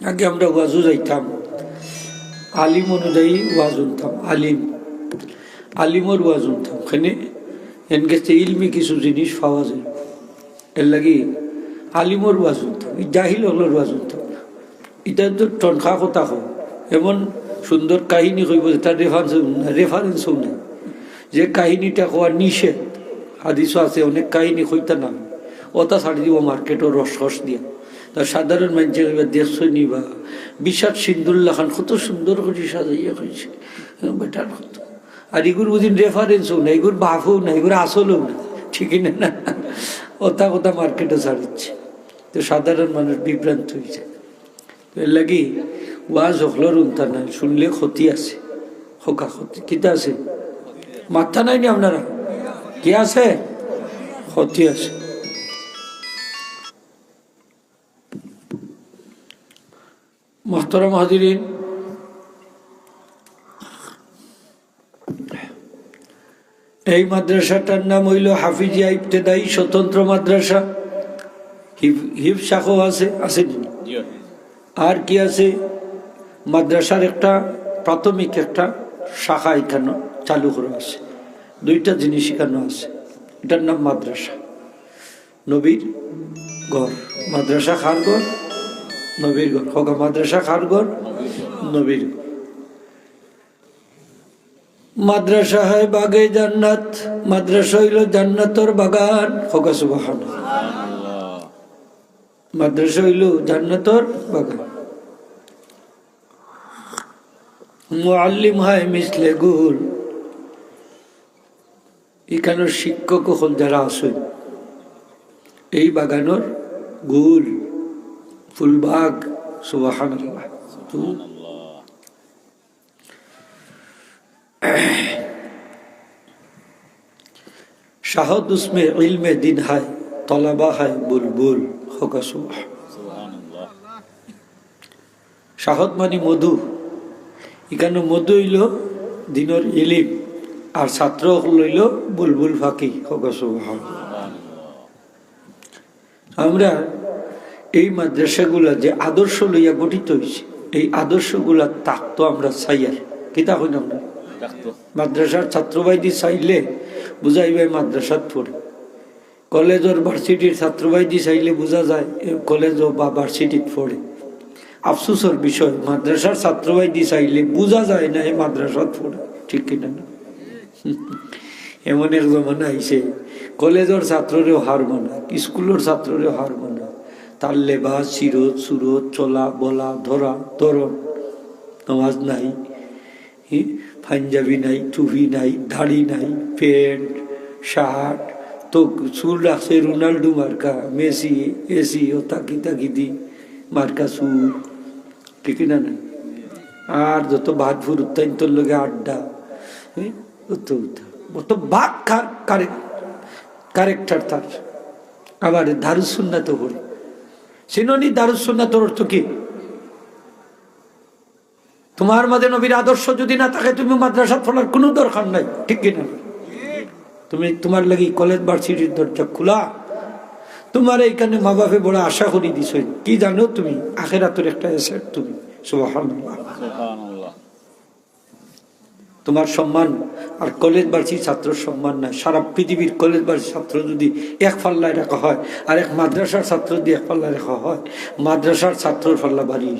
আগে আমরা ওয়াজু যাইতাম আলিম অনুযায়ী ওয়াজ উনতাম, আলিম। আলিমর ওয়াজ উনতাম। ওখানে এন গেছে ইলমি কিছু জিনিস পাওয়া যায়। এর লাগি আলিমর ওয়াজ উনতাম জাহিল হলোর ওয়াজ উনতাম। এটা তো টনখা কথা হোক এমন সুন্দর কাহিনী কইব তার রেফারেন্স রেফারেন্সও নেই যে কাহিনীটা হওয়ার নিষেধ। হাদিসও আছে, অনেক কাহিনী কইতা নাম ওটা ছাড়ি দিব মার্কেটও রস রস দিয়া। তার সাধারণ মানুষের এবার দেখছ নি বা? বিশাল সিন্দুল্লাহ খান, কত সুন্দর করে সাজাইয়া হয়েছে বেটার কত। আর এগুর বুঝিন রেফারেন্সও না এগুর বাফও না এগুর আসলেও না ঠিকই না না? ওটা কথা মার্কেটে ছাড়িচ্ছে। তো সাধারণ মানুষ বিভ্রান্ত হয়ে যায়। তো এর লাগি ওয়াজ হকলর উন্তা নাই, শুনলে ক্ষতি আছে। হকা ক্ষতি। কিতা আছে? মাথা নাই নি আপনারা? কি আছে? ক্ষতি আছে। মোহতরম হাজিরিন। এই মাদ্রাসাটার নাম হইল হাফিজিয়া ইবতেদায়ী স্বতন্ত্র মাদ্রাসা। হিফ শাখও আছে আছে আর কি আছে? মাদ্রাসার একটা প্রাথমিক একটা শাখা এখানে চালু করা আছে। দুইটা জিনিস এখানে আছে। এটার নাম মাদ্রাসা। নবীর ঘর মাদ্রাসা খার ঘর। নবীর ঘর হোক মাদ্রাসা খার ঘর নবীর মাদ্রাসা হয় বাগে জান্নাত, মাদ্রাসা হইল জান্নাতর বাগান। হোক সুবাহান মাদ্রাসা হইল জান্নাতর বাগান। মুআল্লিম হয় মিসলে গুল। এখানের শিক্ষক হল যারা আসেন এই বাগানোর গুল। ফুলবাগ সুবাহান শাহদ উসমে দিন হায়, তলাবা হায় বুলবুল হকা সুবাহ শাহদ মানে মধু। এখানে মধু হইল দিনের ইলিম, আর ছাত্র লইল বুলবুল ফাঁকি হকা সুবাহ আমরা এই মাদ্রাসাগুলা যে আদর্শ লইয়া গঠিত হয়েছে এই আদর্শগুলা তাকতো আমরা চাইয়ার কিতা হইন আমরা মাদ্রাসার ছাত্রবাইদি চাইলে বুঝাইবে মাদ্রাসাত পড়ে। কলেজের ভার্সিটির ছাত্রবাইদি চাইলে বোঝা যায় কলেজ বা ভার্সিটিত পড়ে। আফসোসের বিষয় মাদ্রাসার ছাত্রবাইদি চাইলে বোঝা যায় না এই মাদ্রাসাত পড়ে। ঠিক কিনা না? এমন এক জমানা আইছে কলেজের ছাত্ররেও হার মানা স্কুলের ছাত্ররেও হার মানা। তার লেবাস চিরত সুরত চলা বলা ধরা ধরন। নামাজ নাই পাঞ্জাবি নাই টুপি নাই দাড়ি নাই প্যান্ট শার্ট তো চুল রাখছে রোনাল্ডো মার্কা মেসি এসি ও তাকি তাকি দি মার্কা চুল। ঠিক না নাই? আর যত ভাত ফুর উত্তান্তর লগে আড্ডা হ্যাঁ, অত অত বাক কারেক্টার তার। আবার দারুসুন্না তো করি সিননি দারুসুন্না তোর অর্থ কি? তোমার মাঝে নবীর আদর্শ যদি না থাকে, তুমি মাদ্রাসা ফলার কোনো দরকার নাই, ঠিক কিনা? তুমি তোমার লাগি কলেজ ভার্সিটির দরজা খোলা। তোমার এইখানে মা বাপে বড় আশা করি দিছ। কি জানো তুমি? আখেরাতের একটা এসেট তুমি। সুবহানাল্লাহ। তোমার সম্মান আর কলেজ বার্ষিক ছাত্র সম্মান নাই। সারা পৃথিবীর কলেজ বার্ষিক ছাত্র যদি এক পাল্লায় রাখা হয় আর এক মাদ্রাসার ছাত্র যদি এক পাল্লায় রাখা হয়, মাদ্রাসার ছাত্রর পাল্লা বাড়িয়ে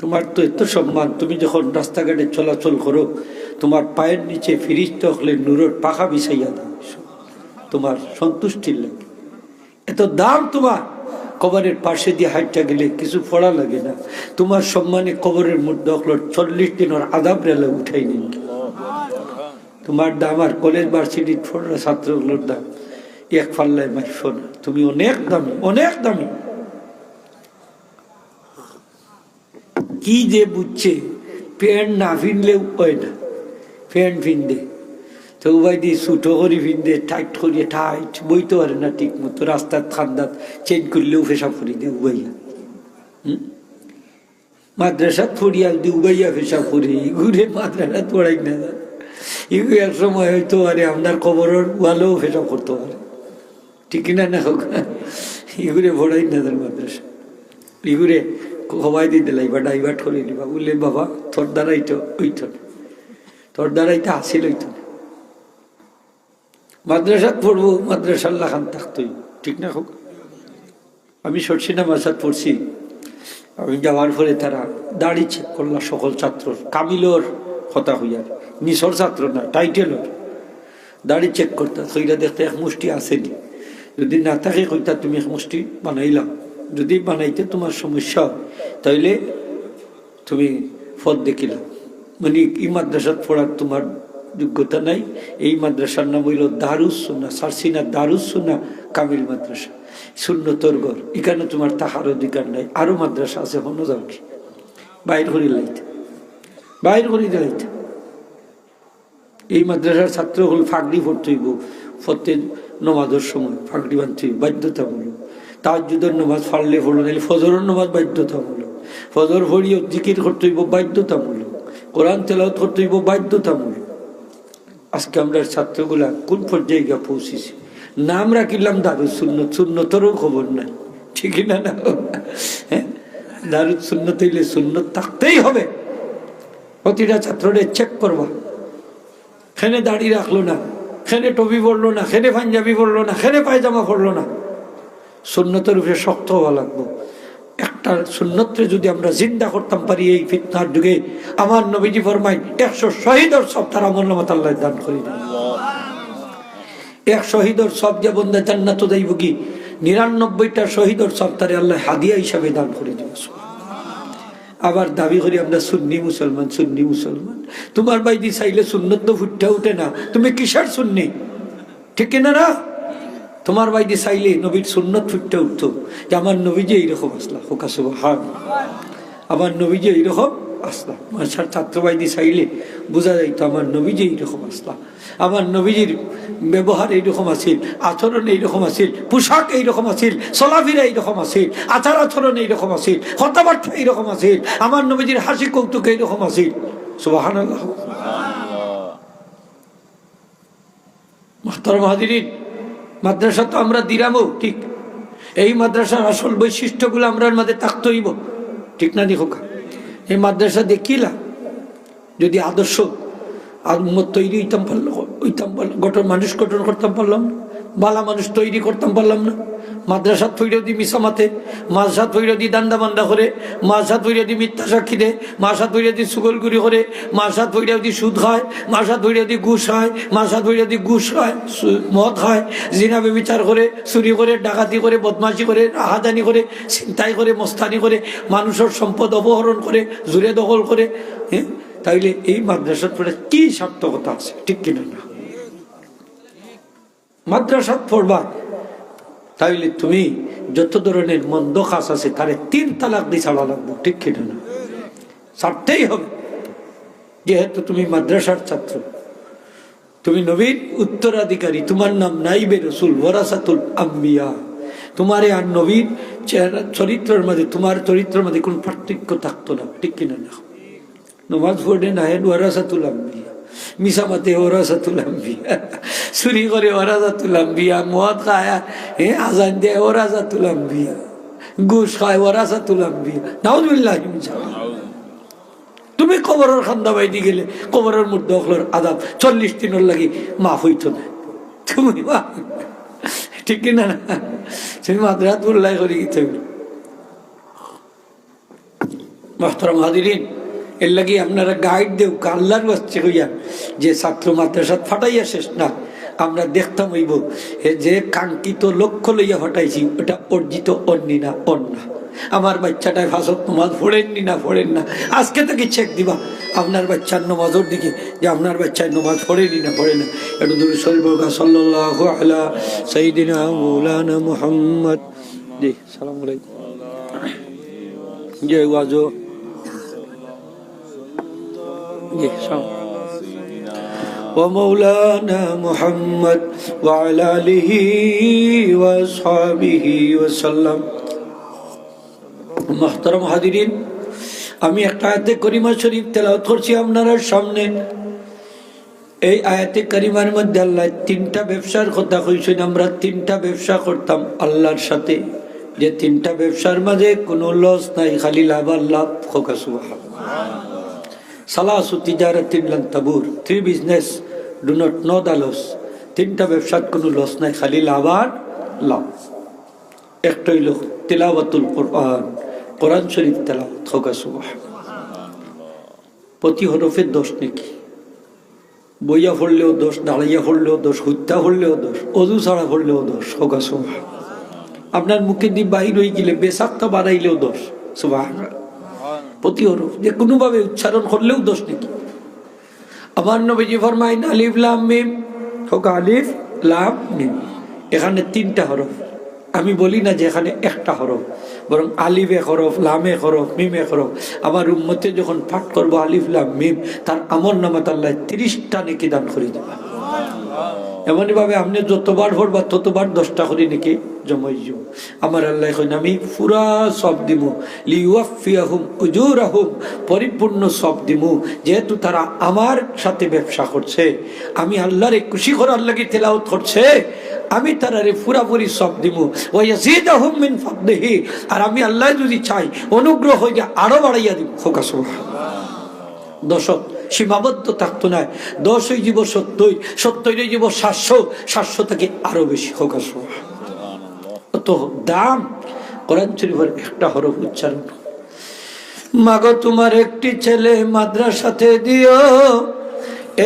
তোমার তো এত সম্মান, তুমি যখন রাস্তাঘাটে চলাচল করো, তোমার পায়ের নিচে ফিরিস্ত হলে নূরের পাখা বিছাইয়া দাও। তোমার সন্তুষ্টির লাগে। এত দাম তোমার। কবরের পাশে দিয়ে হাইটটা গেলে কিছু পড়া লাগে না। তোমার সম্মানে কবরের মধ্যে হলো চল্লিশ দিনের আদাব রেলে উঠাই নিন। তোমার দাম আর কলেজ ভার্সিটির পড়া ছাত্রগুলোর দাম এক পাল্লায় মাইফ না। তুমি অনেক দামি অনেক দামি। কি যে বুঝছে, প্যান্ট না ফিনলেও হয় না। প্যান্ট ফিনদে তো উবাই দিয়ে ছুটো করি ফিনদে টাইট করিয়ে টাইট বইতে পারে না ঠিক মতো, রাস্তার ঠান্ডাত চেঞ্জ করলেও ফেসা করি দিয়ে উবাইয়া। হুম? মাদ্রাসাত পড়িয়া যদি উবাইয়া ফেসা করি ঘুরে মাদ্রাসাত পড়াই না। এগুলো এক সময় হয়তো আরে আপনার কবরের ওয়ালেও ফেসা করতে পারে। ঠিক না না হোক এগুলো পড়াই না তার মাদ্রাসা। লিগুরে হবাই দিয়ে দিলাই বা ডাইভার্ট করে দিবা বললে বাবা তোর দ্বারাই তো ওইত তোর দ্বারাই তো আসিল ওইত মাদ্রাসাত পড়ব, মাদ্রাসার লাখান থাকতোই। ঠিক না হোক আমি সরসিনা মাসাদ পড়ছি। আমি যাওয়ার পরে তারা দাড়ি চেক করলা সকল ছাত্র কামিলর কথা হইয়ার। নিসর ছাত্র না, টাইটেলর। দাড়ি চেক করতা সইরা দেখতে এক মুষ্টি আসেনি। যদি না থাকে কইতা তুমি এক মুষ্টি বানাইলাম। যদি বানাইতে তোমার সমস্যা হয়, তাইলে তুমি ফদ দেখিলাম মানে এই মাদ্রাসাত পড়ার তোমার যোগ্যতা নাই। এই মাদ্রাসার নাম হইল দারুস সুন্না সারসিনা দারুস সুন্না কামিল মাদ্রাসা। শূন্যতর ঘর। এখানে তোমার তাহার অধিকার নাই। আরও মাদ্রাসা আছে হন্য যাও কি? বাইর করি লাইতে। বাইর করি লাইতে। এই মাদ্রাসার ছাত্র হল ফাগড়ি পড়তে হইব। ফতে নমাজের সময় ফাগড়ি হইব, বাধ্যতামূলক। তাহাজুদের নমাজ ফাড়লে পড়ল নাহলে ফজরের নমাজ বাধ্যতামূলক। ফজর ভরিও জিকির করতে হইব, বাধ্যতামূলক। কোরআন তেলাওত করতে হইব, বাধ্যতামূলক। আজকে আমরা ছাত্রগুলা কোন পর্যায়ে গিয়ে পৌঁছেছি? নাম রাখিলাম দারুদ সুন্নত, সুন্নতরও খবর নাই। ঠিক না না? হ্যাঁ? দারুদ সুন্নত হইলে সুন্নত থাকতেই হবে। প্রতিটা ছাত্ররে চেক করবা। খেনে দাড়ি রাখল না, খেনে টবি পড়ল না, খেনে পাঞ্জাবি পড়ল না, খেনে পায়জামা পড়ল না। সুন্নতের উপরে শক্ত হওয়া লাগবো। একটা সুন্নতরে যদি আমরা জিন্দা করতাম, পারি এই ফিতনার যুগে। আমার নবীজি ফরমাই একশো শহীদর সব তার আমল নামাত আল্লাহ দান করে এক শহীদর সব যে বন্ধা জান্নাত যাইব কি? নিরানব্বইটা শহীদর সব তারে আল্লাহ হাদিয়া হিসাবে দান করে দিব আবার দাবি করি, আমরা সুন্নি মুসলমান সুন্নি মুসলমান। তোমার বাইদি চাইলে সুন্নত তো ফুটতে উঠে না। তুমি কিসের সুন্নি? ঠিক কিনা না? তোমার বাইদি চাইলে নবীর সুন্নত ফুটতে উঠতো যে আমার নবী যে এইরকম আসলা। ফোকাস হান আমার নবী যে এইরকম আসলা। মাসার ছাত্রবাইদি চাইলে বোঝা যাইতো আমার নবী যে এইরকম আসলা। আমার নবীজির ব্যবহার এইরকম আছিল আচরণ এইরকম আছিল পোশাক এইরকম আছিল চলাফিরা এইরকম আছিল আচার আচরণ এইরকম আছিল কথাবার্তা এইরকম আছিল আমার নবীজির হাসি কৌতুক এইরকম আছিল। সুবাহান মাহতার মাহাদিন মাদ্রাসা তো আমরা দিলামও ঠিক। এই মাদ্রাসার আসল বৈশিষ্ট্যগুলো আমরা মধ্যে থাকতে হইব ঠিক না নি হোকা এই মাদ্রাসা দেখিলাম যদি আদর্শ আর উম্মত তৈরি হইতাম পারল, হইতাম পারলাম গঠন, মানুষ গঠন করতাম পারলাম না, বালা মানুষ তৈরি করতাম পারলাম না। মাদ্রাসা তৈরি দি মিসামাতে মাদ্রাসা তৈরি দি দান্দা বান্দা করে মাদ্রাসা তৈরি দি মিথ্যা সাক্ষী দে মাদ্রাসা তৈরি দি সুগলগুড়ি করে মাদ্রাসা তৈরি দি সুদ খায় মাদ্রাসা তৈরি দি ঘুষ হয় মাদ্রাসা তৈরি দি ঘুষ হয় মদ খায় জিনাবে বিচার করে, চুরি করে, ডাকাতি করে, বদমাশি করে রাহাজানি করে চিন্তাই করে, মস্তানি করে, মানুষের সম্পদ অপহরণ করে, জুড়ে দখল করে হ্যাঁ তাইলে এই মাদ্রাসার পরে কি সার্থকতা আছে? ঠিক কিনা না? মাদ্রাসাত পড়বা তাইলে তুমি যত ধরনের মন্দ কাজ আছে, তারে তিন তালাক দিয়ে ছাড়া লাগবো, ঠিক কিনা না? ছাড়তেই হবে। যেহেতু তুমি মাদ্রাসার ছাত্র, তুমি নবীন উত্তরাধিকারী, তোমার নাম নাইবে রসুল ওরাসাতুল আম্বিয়া। তোমারে আর নবীন চেহারা, চরিত্রের মধ্যে তোমার চরিত্রের মধ্যে কোন পার্থক্য থাকতো না, ঠিক কিনা না? নমাজ পড়ে না হেন ওরাসাতুল আম্বিয়া। মিসামাতে ওরাসাতুল আম্বিয়া। চুরি করে ওরাসাতুল আম্বিয়া। মদ খায় হে আজান দেয় ওরাসাতুল আম্বিয়া। ঘুষ খায় ওরাসাতুল আম্বিয়া। নাউজুবিল্লাহ তুমি কবরের খান্দা বাইদি গেলে কবরের মধ্যে অখলোর আদাব চল্লিশ দিনের লাগি মাফ হইতো না। তুমি ঠিক কিনা না? তুমি মাদ্রাত উল্লাহ করে গিয়ে মহতরম হাদিরিন এর লাগে আপনারা গাইড দেও আল্লাহর বাচ্চা হইয়া, যে ছাত্র মাদ্রাসাত ফাটাইয়া শেষ না, আমরা দেখতাম হইব, এ যে কাঙ্ক্ষিত লক্ষ্য লইয়া ফাটাইছি, ওটা অর্জিত অন্যি না, অন্যা। আমার বাচ্চাটায় ফাঁসত নমাজ পড়েননি না, পড়েন না। আজকে থেকে চেক দিবা? আপনার বাচ্চার নমাজের দিকে, যে আপনার বাচ্চায় নমাজ পড়েনি না পড়ে না। একটু দূর শরীফ সাল্লাহ সঈদিনা মৌলানা মুহাম্মদ। জি, সালাম আলাইকুম। জয় ওয়াজো। ومولانا محمد وعلى آله وأصحابه وسلم محترم হাদিরিন আমি একটা আয়াতে করিমা শরীফ তেলাওয়াত করছি আপনার সামনে এই আয়াতে করিমার মধ্যে আল্লাহ তিনটা ব্যবসার কথা কইছেন আমরা তিনটা ব্যবসা করতাম আল্লাহর সাথে যে তিনটা ব্যবসার মাঝে কোনো লস নাই খালি লাভ আর লাভ খোকাসু সালাসু তিজারাতিন লান তাবুর। Three business do not know the loss তিনটা ব্যবসার কোনো লস নাই, খালি লাভ আর লাভ। একটা হইল তেলাওয়াতুল কোরআন কোরআন শরীফ তেলাওয়াত খোকাসু প্রতি হরফের দোষ নাকি? বইয়া পড়লেও দোষ, দাঁড়াইয়া পড়লেও দোষ হত্যা পড়লেও দোষ, অজু ছাড়া পড়লেও দোষ, হোকা সুবাহ আপনার মুখে দিয়ে বাহির হয়ে গেলে বেসাক্তা বাড়াইলেও দোষ সুবাহ প্রতি হরফ যে কোনোভাবে উচ্চারণ করলেও দোষ নাকি আমার নবীজি ফরমাইন আলিফ, লাম, মিম। হোক আলিফ, লাম, মিম। এখানে তিনটা হরফ। আমি বলি না যে এখানে একটা হরফ, বরং আলিফে হরফ, লামে হরফ, মিমে হরফ। আমার উম্মতে যখন পাঠ করব আলিফ, লাম, মিম, তার আমর নামাত আল্লাহ তিরিশটা নেকি দান করে দেবা। এমনই ভাবে আপনি যতবার ভরবা ততবার দশটা করে নাকি জমাই যাব আমার আল্লাহ এখন আমি পুরা সব দিমু। লিওয়াফিয়াহুম উজুরাহুম, পরিপূর্ণ সব দিমু। যেহেতু তারা আমার সাথে ব্যবসা করছে, আমি আল্লাহরে খুশি করার লাগে তেলাওত করছে, আমি তারারে পুরাপুরি সব দিমু। ওয়াজিদাহুম মিন ফাদলিহি, আর আমি আল্লাহ যদি চাই, অনুগ্রহ হয়ে আরও বাড়াইয়া দিব ফোকাস দশক সীমাবদ্ধ থাকতো না। দশ হয়ে যাব সত্যই হয়ে যাব সাতশো সাতশো থেকে আরও বেশি হোক অত দাম, কোরআন শরীফের একটা হরফ উচ্চারণ মাগো, তোমার একটি ছেলে মাদ্রাসাতে দিও,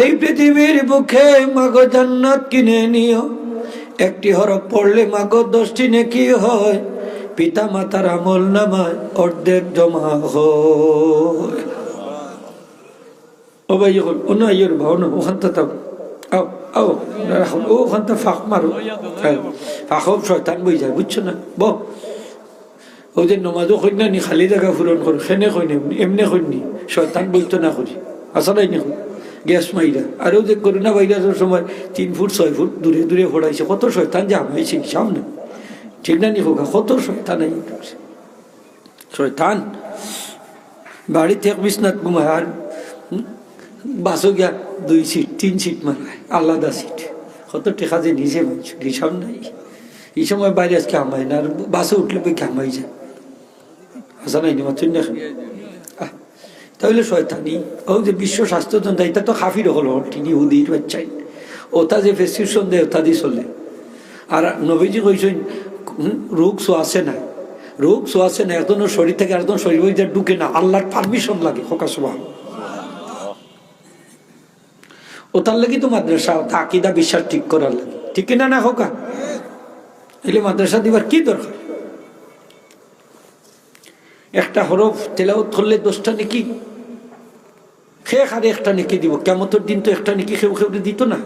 এই পৃথিবীর বুকে মাগো জান্নাত কিনে নিও। একটি হরফ পড়লে মাগো দশটি নেকি হয় পিতা মাতার আমল নামায় অর্ধেক জমা হয়। ও ভাই যখন অন্য আইয়ের ভাবনা ওখানটা তাও আও আও রাখো ওখানটা ফাঁক মারো ফাঁক হোক শয়তান বই যায় বুঝছ না ব ও যে নমাজও কইনা নি খালি জায়গা পূরণ করো সেনে কইনি এমনি কইনি শয়তান বইতো না করি আসলে নি গ্যাস মাইরা আর ও যে করোনা ভাইরাসের সময় তিন ফুট ছয় ফুট দূরে দূরে ফোড়াইছে কত শয়তান জাম হয়েছে সামনে ঠিক না নি হোক কত শয়তান এই শয়তান বাড়িতে এক বিছনাথ ঘুমায় বাসও গিয়া দুই সিট, তিন সিট মারায় আলাদা সিট। কত টেকা যে নিজে মানুষ হিসাব নাই। এই সময় বাইরে আজকে হামাই না, আর বাসে উঠলে বই হামাই যায়। আসা নাই মাত্র তাহলে শয়তানি, ও যে বিশ্ব স্বাস্থ্য তন্ত্র এটা তো খাফির হল তিনি হুদির বাচ্চাই। ওটা যে প্রেসক্রিপশন দেয় ওটা দিয়ে চলে। আর নবীজি কইছেন রোগ আসে না। রোগ আসে না একজনের শরীর থেকে একজন শরীর ঢুকে না। আল্লাহর পারমিশন লাগে, হকা সবাহ ও তার লাগি তো মাদ্রাসা আকিদা, বিশ্বাস ঠিক করার লাগে। ঠিক কিনা না হোকা এলে মাদ্রাসা দিবার কি দরকার? একটা হরফ তেলাও ধরলে দোষটা নাকি? খেয়ে খারে একটা নেকি দিব। কেমতর দিন তো একটা নাকি খেউ খেউ দিত না।